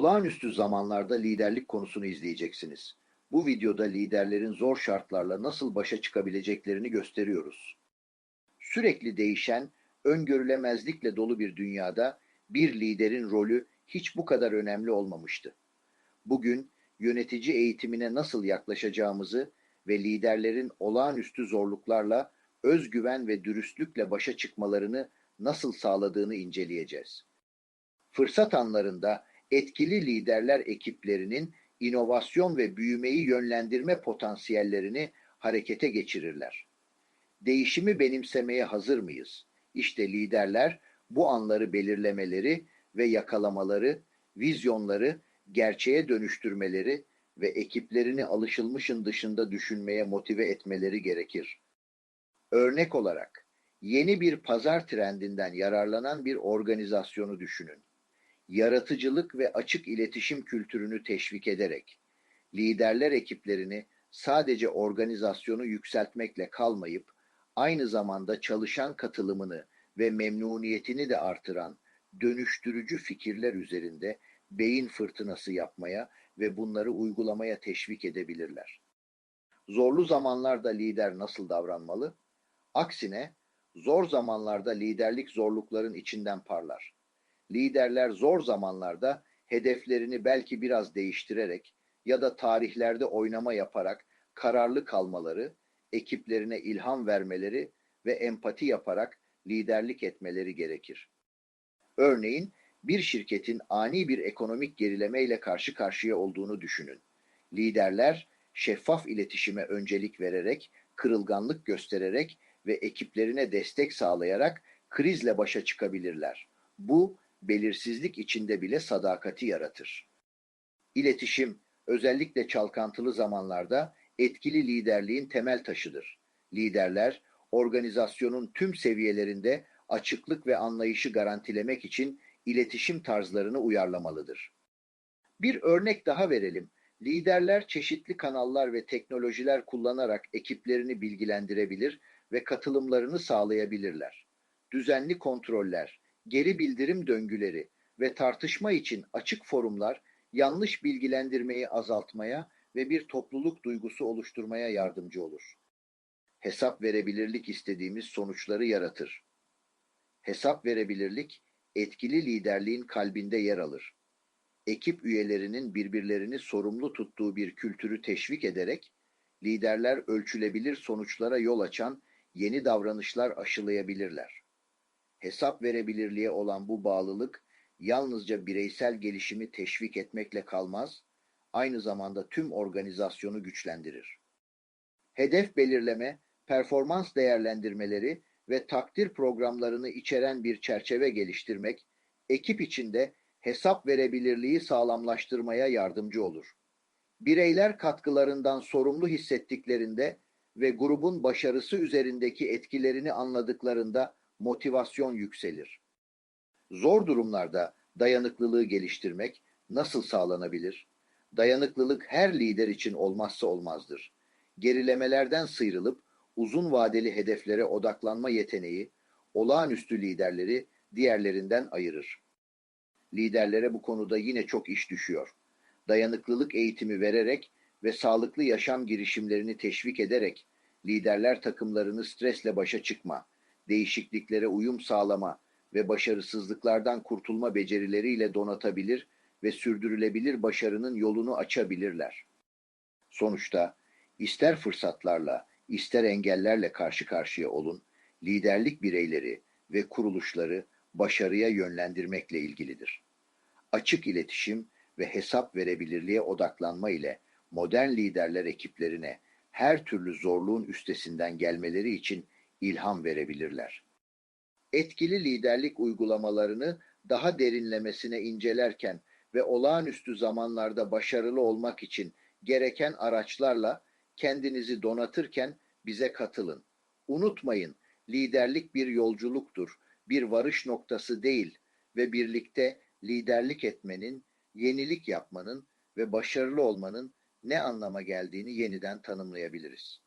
Olağanüstü zamanlarda liderlik konusunu izleyeceksiniz. Bu videoda liderlerin zor şartlarla nasıl başa çıkabileceklerini gösteriyoruz. Sürekli değişen, öngörülemezlikle dolu bir dünyada bir liderin rolü hiç bu kadar önemli olmamıştı. Bugün yönetici eğitimine nasıl yaklaşacağımızı ve liderlerin olağanüstü zorluklarla özgüven ve dürüstlükle başa çıkmalarını nasıl sağladığını inceleyeceğiz. Fırsat anlarında etkili liderler ekiplerinin inovasyon ve büyümeyi yönlendirme potansiyellerini harekete geçirirler. Değişimi benimsemeye hazır mıyız? İşte liderler bu anları belirlemeleri ve yakalamaları, vizyonları gerçeğe dönüştürmeleri ve ekiplerini alışılmışın dışında düşünmeye motive etmeleri gerekir. Örnek olarak yeni bir pazar trendinden yararlanan bir organizasyonu düşünün. Yaratıcılık ve açık iletişim kültürünü teşvik ederek liderler ekiplerini sadece organizasyonu yükseltmekle kalmayıp aynı zamanda çalışan katılımını ve memnuniyetini de artıran dönüştürücü fikirler üzerinde beyin fırtınası yapmaya ve bunları uygulamaya teşvik edebilirler. Zorlu zamanlarda lider nasıl davranmalı? Aksine zor zamanlarda liderlik zorlukların içinden parlar. Liderler zor zamanlarda hedeflerini belki biraz değiştirerek ya da tarihlerde oynama yaparak kararlı kalmaları, ekiplerine ilham vermeleri ve empati yaparak liderlik etmeleri gerekir. Örneğin bir şirketin ani bir ekonomik gerilemeyle karşı karşıya olduğunu düşünün. Liderler şeffaf iletişime öncelik vererek, kırılganlık göstererek ve ekiplerine destek sağlayarak krizle başa çıkabilirler. Bu belirsizlik içinde bile sadakati yaratır. İletişim özellikle çalkantılı zamanlarda etkili liderliğin temel taşıdır. Liderler organizasyonun tüm seviyelerinde açıklık ve anlayışı garantilemek için iletişim tarzlarını uyarlamalıdır. Bir örnek daha verelim. Liderler çeşitli kanallar ve teknolojiler kullanarak ekiplerini bilgilendirebilir ve katılımlarını sağlayabilirler. Düzenli kontroller, geri bildirim döngüleri ve tartışma için açık forumlar yanlış bilgilendirmeyi azaltmaya ve bir topluluk duygusu oluşturmaya yardımcı olur. Hesap verebilirlik istediğimiz sonuçları yaratır. Hesap verebilirlik etkili liderliğin kalbinde yer alır. Ekip üyelerinin birbirlerini sorumlu tuttuğu bir kültürü teşvik ederek liderler ölçülebilir sonuçlara yol açan yeni davranışlar aşılayabilirler. Hesap verebilirliğe olan bu bağlılık yalnızca bireysel gelişimi teşvik etmekle kalmaz, aynı zamanda tüm organizasyonu güçlendirir. Hedef belirleme, performans değerlendirmeleri ve takdir programlarını içeren bir çerçeve geliştirmek, ekip içinde hesap verebilirliği sağlamlaştırmaya yardımcı olur. Bireyler katkılarından sorumlu hissettiklerinde ve grubun başarısı üzerindeki etkilerini anladıklarında motivasyon yükselir. Zor durumlarda dayanıklılığı geliştirmek nasıl sağlanabilir? Dayanıklılık her lider için olmazsa olmazdır. Gerilemelerden sıyrılıp uzun vadeli hedeflere odaklanma yeteneği olağanüstü liderleri diğerlerinden ayırır. Liderlere bu konuda yine çok iş düşüyor. Dayanıklılık eğitimi vererek ve sağlıklı yaşam girişimlerini teşvik ederek liderler takımlarını stresle başa çıkma, değişikliklere uyum sağlama ve başarısızlıklardan kurtulma becerileriyle donatabilir ve sürdürülebilir başarının yolunu açabilirler. Sonuçta ister fırsatlarla, ister engellerle karşı karşıya olun, liderlik bireyleri ve kuruluşları başarıya yönlendirmekle ilgilidir. Açık iletişim ve hesap verebilirliğe odaklanma ile modern liderler ekiplerine her türlü zorluğun üstesinden gelmeleri için ilham verebilirler. Etkili liderlik uygulamalarını daha derinlemesine incelerken ve olağanüstü zamanlarda başarılı olmak için gereken araçlarla kendinizi donatırken bize katılın. Unutmayın, liderlik bir yolculuktur, bir varış noktası değil ve birlikte liderlik etmenin, yenilik yapmanın ve başarılı olmanın ne anlama geldiğini yeniden tanımlayabiliriz.